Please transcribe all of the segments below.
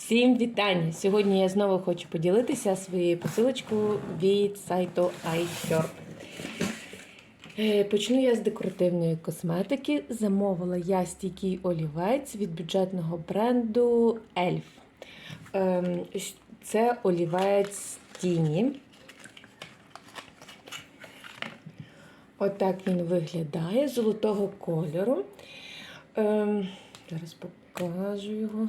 Всім вітання! Сьогодні я знову хочу поділитися своєю посилочкою від сайту iHerb. Е, Почну я з декоративної косметики. Замовила я стійкий олівець від бюджетного бренду Elf. Ем, Це олівець тіні. Отак він виглядає золотого кольору. Ем, зараз покажу його.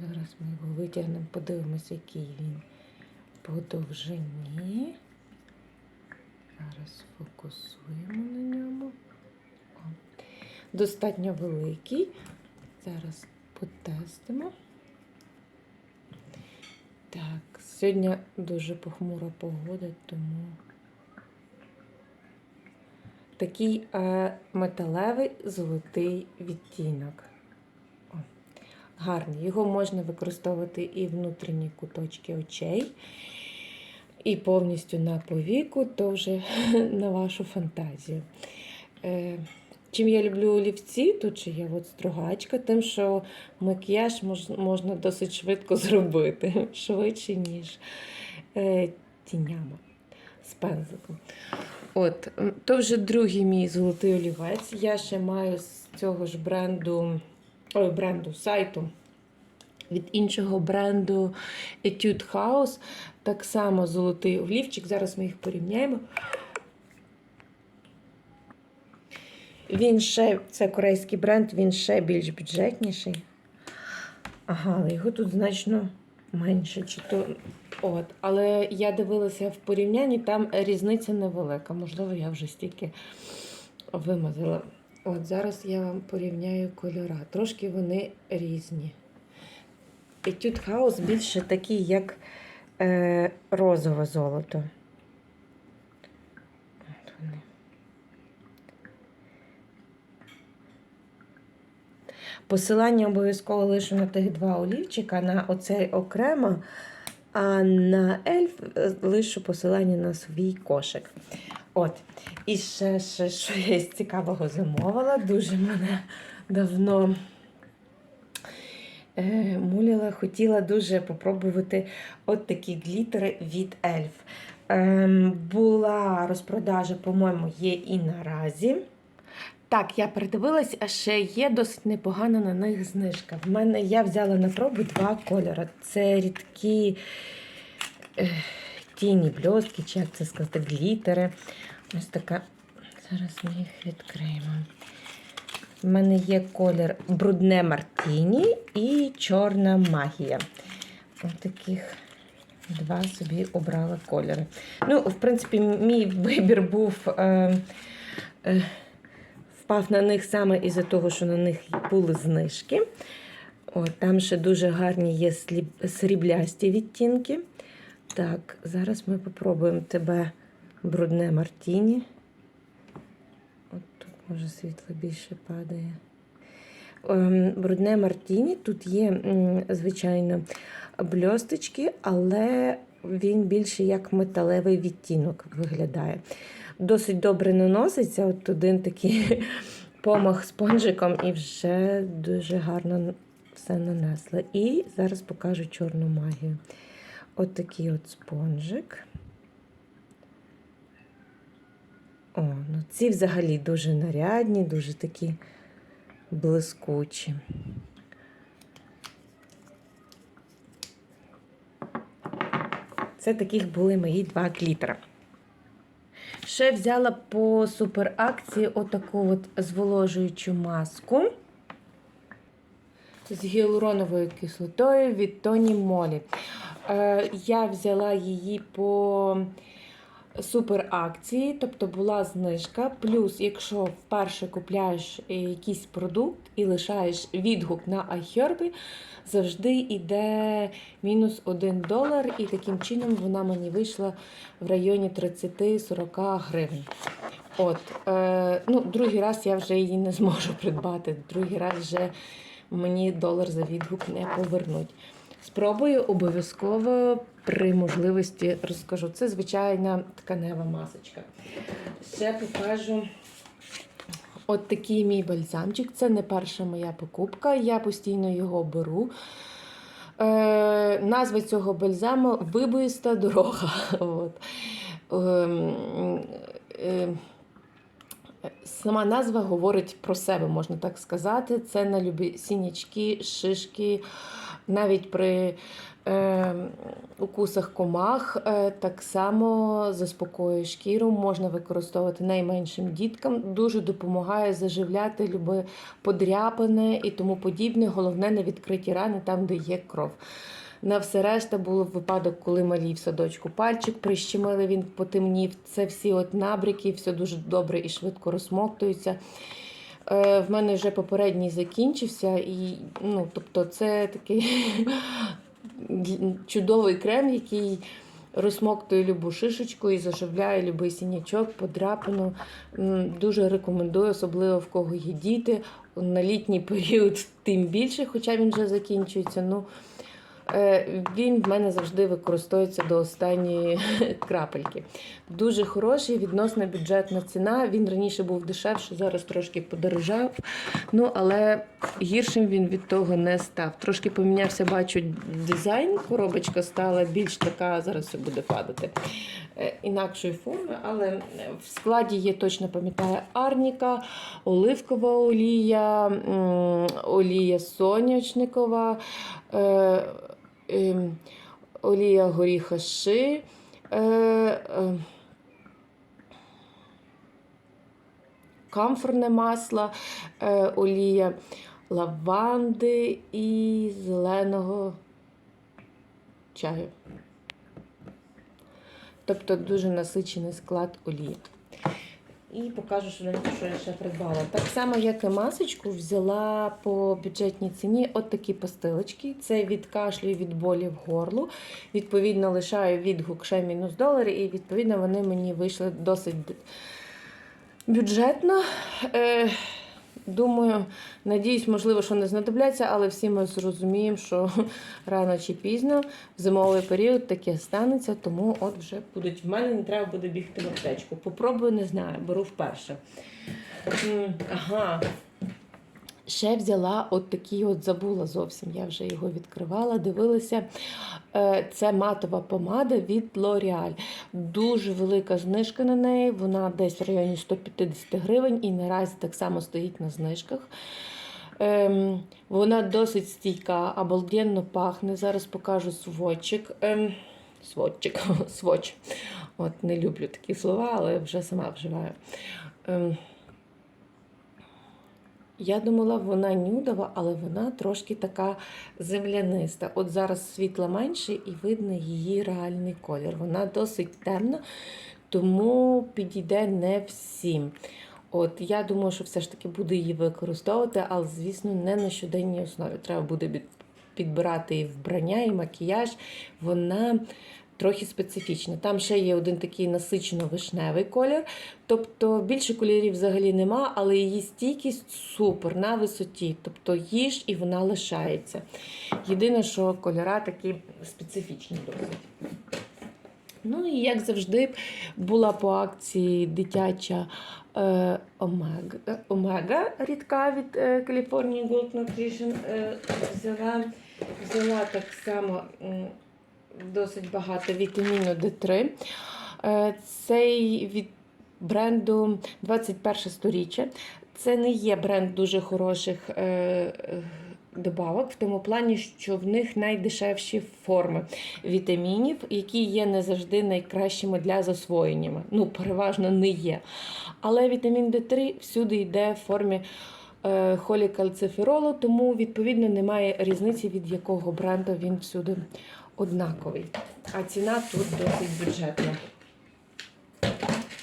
Зараз ми його витягнемо, подивимося, який він по довжині. Зараз фокусуємо на ньому. О, Достатньо великий. Зараз потестимо. Так, сьогодні дуже похмура погода, тому такий е, металевий золотий відтінок. Гарний. Його можна використовувати і внутрішні куточки очей, і повністю на повіку, то вже на вашу фантазію. Е, Чим я люблю олівці, тут же є от стругачка, тим, що макіяж можна досить швидко зробити, швидше, ніж е, тінями з пензликом. От, то вже другий мій золотий олівець. Я ще маю з цього ж бренду, ой, бренду сайту. Від іншого бренду Etude House. Так само золотий олівчик. Зараз ми їх порівняємо. Він ще, це корейський бренд, він ще більш бюджетніший. Ага, але його тут значно менше. Чи то... От. Але я дивилася в порівнянні, там різниця невелика. Можливо, я вже стільки вимазала. От зараз я вам порівняю кольора. Трошки вони різні. Etude House більше такий, як е, розове золото. Посилання обов'язково лишу на тих два олівчика, на оцей окремо, а на ельф е, лишу посилання на свій кошик. От. І ще, ще що я з цікавого замовила, дуже мене давно муляла, хотіла дуже попробувати от такі глітери від ельф. Ем, була розпродажа, по-моєму, є і наразі. Так, я передивилась, а ще є досить непогана на них знижка. В мене я взяла на пробу два кольори. Це рідкі е, тіні, бльостки, чи як це сказати, глітери. Ось така. Зараз ми їх відкриємо. У мене є колір брудне Мартіні і чорна магія. Ось таких два собі обрала кольори. Ну, в принципі, мій вибір був. Е, е, впав на них саме із-за того, що на них були знижки. О, там ще дуже гарні є сріблясті відтінки. Так, зараз ми попробуємо тебе брудне Мартіні. От може, світло більше падає. Ем, Брудне Мартіні. Тут є, звичайно, бльосточки, але він більше як металевий відтінок виглядає. Досить добре наноситься. От один такий помах спонжиком, і вже дуже гарно все нанесла. І зараз покажу чорну магію. От такий от спонжик. О, ну ці взагалі дуже нарядні, дуже такі блискучі. Це таких були мої два клітера. Ще взяла по суперакції отаку от зволожуючу маску з гіалуроновою кислотою від Тоні Молі. Е, я взяла її по суперакції, тобто була знижка. Плюс, якщо вперше купляєш е, якийсь продукт і лишаєш відгук на iHerb, завжди йде мінус 1 долар, і таким чином вона мені вийшла в районі 30-40 гривень. От, е, ну, другий раз я вже її не зможу придбати. Другий раз вже мені долар за відгук не повернуть. Спробую обов'язково при можливості розкажу. Це звичайна тканева масочка. Ще покажу от такий мій бальзамчик. Це не перша моя покупка. Я постійно його беру. Е, назва цього бальзаму вибоїста дорога. От. Ем, е, Сама назва говорить про себе, можна так сказати. Це на любі сінячки, шишки, навіть при е, укусах комах е, так само заспокоює шкіру, можна використовувати найменшим діткам, дуже допомагає заживляти любе подряпане і тому подібне. Головне не відкриті рани там, де є кров. На все решта було випадок, коли малі в садочку пальчик прищемили, він потемнів. Це всі от набряки, все дуже добре і швидко розсмоктується. Е, в мене вже попередній закінчився, і ну, тобто це такий чудовий крем, який розсмоктує любу шишечку і заживляє любий синячок, подряпину. М, Дуже рекомендую, особливо в кого є діти. На літній період тим більше, хоча він вже закінчується. Ну, Він в мене завжди використовується до останньої крапельки. Дуже хороший, відносно бюджетна ціна. Він раніше був дешевший, зараз трошки подорожав. Ну, але гіршим він від того не став. Трошки помінявся, бачу, дизайн. Коробочка стала більш така, зараз все буде падати. е, Інакшої форми, але в складі є, точно пам'ятаю, арніка, оливкова олія, олія соняшникова, е, олія горіха ши. Е, е, камфорне масло, е, олія лаванди і зеленого чаю. Тобто дуже насичений склад олії. І покажу, що я ще придбала. Так само, як і масочку, взяла по бюджетній ціні от такі пастилочки. Це від кашлю від болі в горлу. Відповідно, лишаю відгук ще мінус долар, і відповідно вони мені вийшли досить бюджетно. Думаю, надіюсь, можливо, що не знадобляться, але всі ми зрозуміємо, що рано чи пізно в зимовий період таке станеться, тому от вже будуть в мене не треба буде бігти в аптечку. Попробую, не знаю, беру вперше. Ага. Ще взяла от такий от забула зовсім. Я вже його відкривала, дивилася. Е, Це матова помада від L'Oreal. Дуже велика знижка на неї. Вона десь в районі 150 гривень і наразі так само стоїть на знижках. Ем, вона досить стійка, обалденно пахне. Зараз покажу сводчик. Ем, сводчик, сводч. От, не люблю такі слова, але вже сама вживаю. Ем, я думала, вона нюдова, але вона трошки така земляниста. От зараз світла менше і видно її реальний колір. Вона досить темна, тому підійде не всім. От я думаю, що все ж таки буду її використовувати, але, звісно, не на щоденній основі. Треба буде підбирати і вбрання, і макіяж. Вона трохи специфічна. Там ще є один такий насичено-вишневий колір. Тобто більше кольорів взагалі нема, але її стійкість супер на висоті. Тобто їж і вона лишається. Єдине, що кольора такі специфічні досить. Ну і як завжди, була по акції дитяча е, омега, омега рідка від е, California Gold Nutrition. Е, взяла, взяла так само досить багато вітаміну D3. Е, цей від бренду 21 сторіччя. Це не є бренд дуже хороших е, е, добавок, в тому плані, що в них найдешевші форми вітамінів, які є не завжди найкращими для засвоєння. Ну, переважно не є. Але вітамін D3 всюди йде в формі холікальциферолу, тому відповідно немає різниці, від якого бренду він всюди однаковий. А ціна тут досить бюджетна.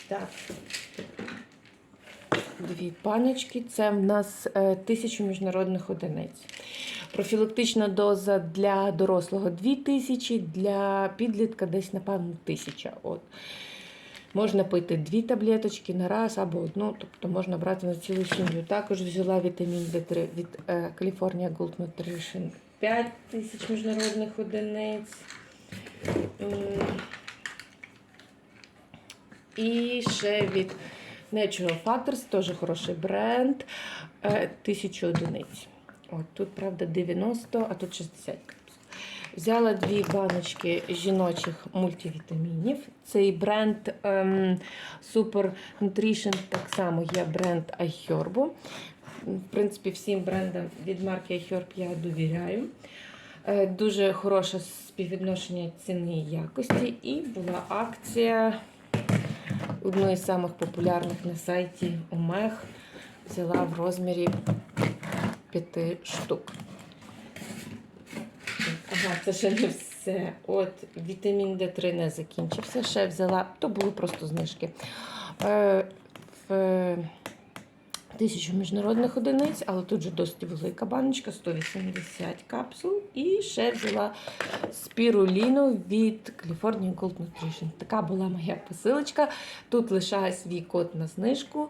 Так. Дві паночки. Це в нас е, тисячу міжнародних одиниць. Профілактична доза для дорослого 2000, для підлітка десь, напевно, 1000. От. Можна пити дві таблеточки на раз або одну, тобто можна брати на цілу сім'ю. Також взяла вітамін D3 від е, California Gold Nutrition 5 тисяч міжнародних одиниць. І ще від Natural Factors, теж хороший бренд. е, 1000 одиниць. От тут, правда, 90, а тут 60. Взяла дві баночки жіночих мультивітамінів. Цей бренд ем, Super Nutrition, так само є бренд iHerb. В принципі, всім брендам від марки iHerb я довіряю. Е, Дуже хороше співвідношення ціни і якості. І була акція одної з самих популярних на сайті Омег. Взяла в розмірі 5 штук. Ага, це ще не все. От вітамін D3 не закінчився. Ще взяла, то були просто знижки. Е, в тисячу міжнародних одиниць, але тут же досить велика баночка, 180 капсул. І ще взяла спіруліну від California Gold Nutrition. Така була моя посилочка. Тут лишаю свій код на знижку.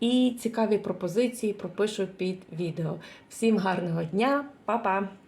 І цікаві пропозиції пропишу під відео. Всім гарного дня, па-па!